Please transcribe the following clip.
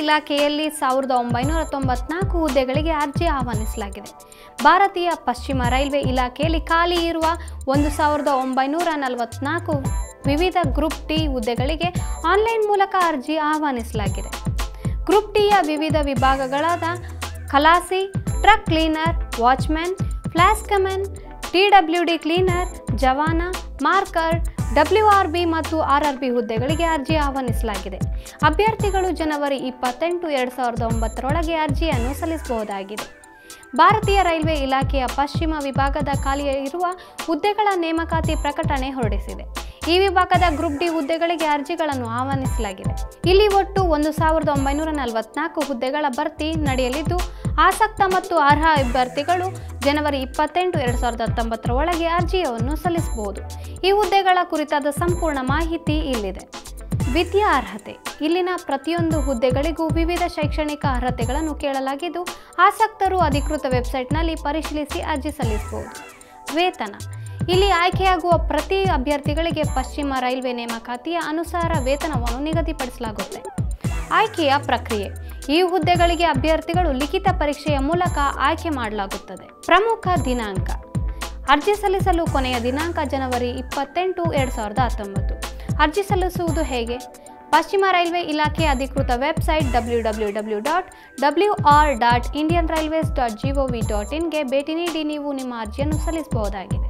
ಇಲಾಖೆಯಲ್ಲಿ ಸಾವಿರದ ಒಂಬೈನೂರ ತೊಂಬತ್ನಾಲ್ಕು ಹುದ್ದೆಗಳಿಗೆ ಅರ್ಜಿ ಆಹ್ವಾನಿಸಲಾಗಿದೆ. ಭಾರತೀಯ ಪಶ್ಚಿಮ ರೈಲ್ವೆ ಇಲಾಖೆಯಲ್ಲಿ ಖಾಲಿ ಇರುವ ಒಂದು ಸಾವಿರದ ಒಂಬೈನೂರ ನಲವತ್ನಾಲ್ಕು ವಿವಿಧ ಗ್ರೂಪ್ ಟಿ ಹುದ್ದೆಗಳಿಗೆ ಆನ್ಲೈನ್ ಮೂಲಕ ಅರ್ಜಿ ಆಹ್ವಾನಿಸಲಾಗಿದೆ. ಗ್ರೂಪ್ ಟಿಯ ವಿವಿಧ ವಿಭಾಗಗಳಾದ ಕಲಾಸಿ ಟ್ರಕ್ ಕ್ಲೀನರ್, ವಾಚ್ಮ್ಯಾನ್ ಫ್ಲಾಸ್ ಕಮೆನ್ ಟಿ ಡಬ್ಲ್ಯೂ ಡಿ ಕ್ಲೀನರ್, ಜವಾನ ಮಾರ್ಕರ್ ಡಬ್ಲ್ಯೂ ಆರ್ ಬಿ ಮತ್ತು ಆರ್ ಆರ್ ಬಿ ಹುದ್ದೆಗಳಿಗೆ ಅರ್ಜಿ ಆಹ್ವಾನಿಸಲಾಗಿದೆ. ಅಭ್ಯರ್ಥಿಗಳು ಜನವರಿ ಇಪ್ಪತ್ತೆಂಟು, ಎರಡು ಸಾವಿರದ ಒಂಬತ್ತರೊಳಗೆ ಅರ್ಜಿಯನ್ನು ಸಲ್ಲಿಸಬಹುದಾಗಿದೆ. ಭಾರತೀಯ ರೈಲ್ವೆ ಇಲಾಖೆಯ ಪಶ್ಚಿಮ ವಿಭಾಗದ ಖಾಲಿ ಇರುವ ಹುದ್ದೆಗಳ ನೇಮಕಾತಿ ಪ್ರಕಟಣೆ ಹೊರಡಿಸಿದೆ. ಈ ವಿಭಾಗದ ಗ್ರೂಪ್ ಡಿ ಹುದ್ದೆಗಳಿಗೆ ಅರ್ಜಿಗಳನ್ನು ಆಹ್ವಾನಿಸಲಾಗಿದೆ. ಇಲ್ಲಿ ಒಟ್ಟು ಒಂದು ಸಾವಿರದ ಒಂಬೈನೂರ ನಲವತ್ನಾಲ್ಕು ಹುದ್ದೆಗಳ ಭರ್ತಿ ನಡೆಯಲಿದ್ದು, ಆಸಕ್ತ ಮತ್ತು ಅರ್ಹ ಅಭ್ಯರ್ಥಿಗಳು ಜನವರಿ ಇಪ್ಪತ್ತೆಂಟು ಎರಡು ಸಾವಿರದ ಹತ್ತೊಂಬತ್ತರ ಒಳಗೆ ಅರ್ಜಿಯನ್ನು ಸಲ್ಲಿಸಬಹುದು. ಈ ಹುದ್ದೆಗಳ ಕುರಿತಾದ ಸಂಪೂರ್ಣ ಮಾಹಿತಿ ಇಲ್ಲಿದೆ. ವಿದ್ಯಾ ಅರ್ಹತೆ. ಇಲ್ಲಿನ ಪ್ರತಿಯೊಂದು ಹುದ್ದೆಗಳಿಗೂ ವಿವಿಧ ಶೈಕ್ಷಣಿಕ ಅರ್ಹತೆಗಳನ್ನು ಕೇಳಲಾಗಿದ್ದು, ಆಸಕ್ತರು ಅಧಿಕೃತ ವೆಬ್ಸೈಟ್ನಲ್ಲಿ ಪರಿಶೀಲಿಸಿ ಅರ್ಜಿ ಸಲ್ಲಿಸಬಹುದು. ವೇತನ. ಇಲ್ಲಿ ಆಯ್ಕೆಯಾಗುವ ಪ್ರತಿ ಅಭ್ಯರ್ಥಿಗಳಿಗೆ ಪಶ್ಚಿಮ ರೈಲ್ವೆ ನೇಮಕಾತಿಯ ಅನುಸಾರ ವೇತನವನ್ನು ನಿಗದಿಪಡಿಸಲಾಗುತ್ತೆ. ಆಯ್ಕೆಯ ಪ್ರಕ್ರಿಯೆ. ಈ ಹುದ್ದೆಗಳಿಗೆ ಅಭ್ಯರ್ಥಿಗಳು ಲಿಖಿತ ಪರೀಕ್ಷೆಯ ಮೂಲಕ ಆಯ್ಕೆ ಮಾಡಲಾಗುತ್ತದೆ. ಪ್ರಮುಖ ದಿನಾಂಕ. ಅರ್ಜಿ ಸಲ್ಲಿಸಲು ಕೊನೆಯ ದಿನಾಂಕ ಜನವರಿ ಇಪ್ಪತ್ತೆಂಟು, ಎರಡು ಸಾವಿರದ ಹತ್ತೊಂಬತ್ತು. ಅರ್ಜಿ ಸಲ್ಲಿಸುವುದು ಹೇಗೆ? ಪಶ್ಚಿಮ ರೈಲ್ವೆ ಇಲಾಖೆ ಅಧಿಕೃತ website W W W dot W R dot Indian railways dot G O V dot ಇನ್ಗೆ ಭೇಟಿ ನೀಡಿ ನೀವು ನಿಮ್ಮ ಅರ್ಜಿಯನ್ನು ಸಲ್ಲಿಸಬಹುದಾಗಿದೆ.